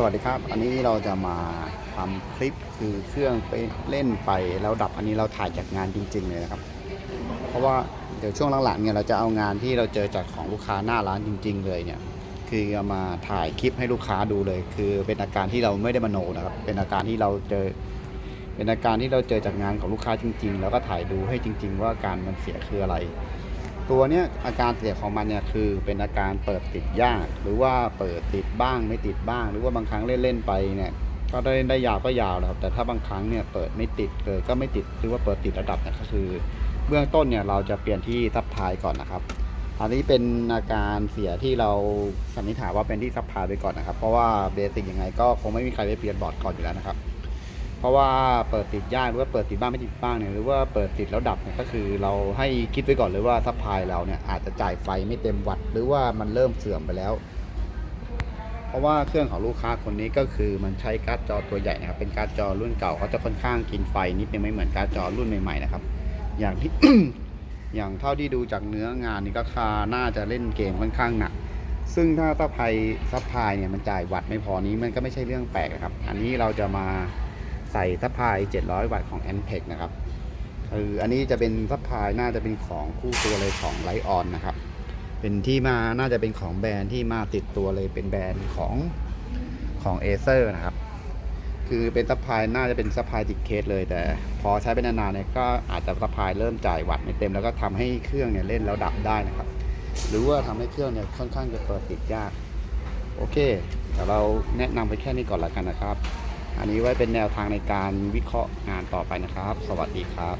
สวัสดีครับ อันนี้เราจะมาทำคลิปคือเครื่องไปเล่นไปแล้วดับอันนี้เราถ่ายจากงานจริง ๆ เลยนะครับ เพราะว่าเดี๋ยวช่วงหลังๆเนี่ยเราจะเอางานที่เราเจอจากของลูกค้าหน้าร้านจริง ๆ เลยเนี่ย คือเอามาถ่ายคลิปให้ลูกค้าดูเลย คือเป็นอาการที่เราไม่ได้มโนนะครับ เป็นอาการที่เราเจอ เป็นอาการที่เราเจอจากงานของลูกค้าจริง ๆ แล้วก็ถ่ายดูให้จริง ๆ ว่าอาการมันเสียคืออะไร ตัวเนี้ยอาการเสียของมันเนี่ยคือเป็นอาการเปิดติดยาก หรือว่าเปิดติดบ้างไม่ติดบ้าง หรือว่าบางครั้งเล่นๆไปเนี่ยก็ได้ได้ยาวก็ยาวนะครับแต่ถ้าบางครั้งเนี่ยเปิดไม่ติดเลยก็ไม่ติดหรือว่าเปิดติดระดับเนี่ยก็คือ เบื้องต้นเนี่ยเราจะเปลี่ยนที่ซับพลายก่อนนะครับ อันนี้เป็นอาการเสียที่เราสันนิษฐานว่าเป็นที่ซับพลายไปก่อนนะครับ เพราะว่าเบสิกยังไงก็คงไม่มีใครไปเปลี่ยนบอร์ดก่อนอยู่แล้วนะครับ เพราะว่าเปิดติดยากหรือว่าเปิดติดบ้างไม่ติดบ้างเนี่ยหรือว่าเปิดติดแล้วดับเนี่ยก็คือเราให้คิดไว้ก่อนเลยว่าซัพพลายเราเนี่ยอาจจะจ่ายไฟไม่เต็มวัตต์หรือว่ามันเริ่มเสื่อมไปแล้ว เพราะว่าเครื่องของลูกค้าคนนี้ก็คือมันใช้การ์ดจอตัวใหญ่นะครับเป็นการ์ดจอรุ่นเก่าเขาจะค่อนข้างกินไฟนิดนึงไม่เหมือนการ์ดจอรุ่นใหม่ๆนะครับ อย่างที่อย่างเท่าที่ดูจากเนื้องานนี่ก็คาน่าจะเล่นเกมค่อนข้างหนักซึ่งถ้าซัพพลายซัพพลายเนี่ยมันจ่ายวัตต์ไม่พอนี้มันก็ไม่ใช่เรื่องแปลกนะครับ อันนี้เราจะมา ใส่ซัพพลาย 700 วัตต์ของ a n p e c นะครับคืออันนี้จะเป็นซัพพลายน่าจะเป็นของคู่ตัวเลยของไลออนนะครับ เป็นที่มาน่าจะเป็นของแบรนด์ที่มาติดตัวเลยเป็นแบรนด์ของของเอเซอร์นะครับ คือเป็นซัพพลายน่าจะเป็นซัพพลายติดเคสเลย แต่พอใช้ไปนานๆเนี่ยก็อาจจะซัพพลายเริ่มจ่ายวัตต์ไม่เต็มแล้วก็ทำให้เครื่องเนี่ยเล่นแล้วดับได้นะครับ หรือว่าทำให้เครื่องเนี่ยค่อนข้างจะเปิดติดยาก โอเคเดี๋ยวเราแนะนำไปแค่นี้ก่อนละกันนะครับ อันนี้ไว้เป็นแนวทางในการวิเคราะห์งานต่อไปนะครับ สวัสดีครับ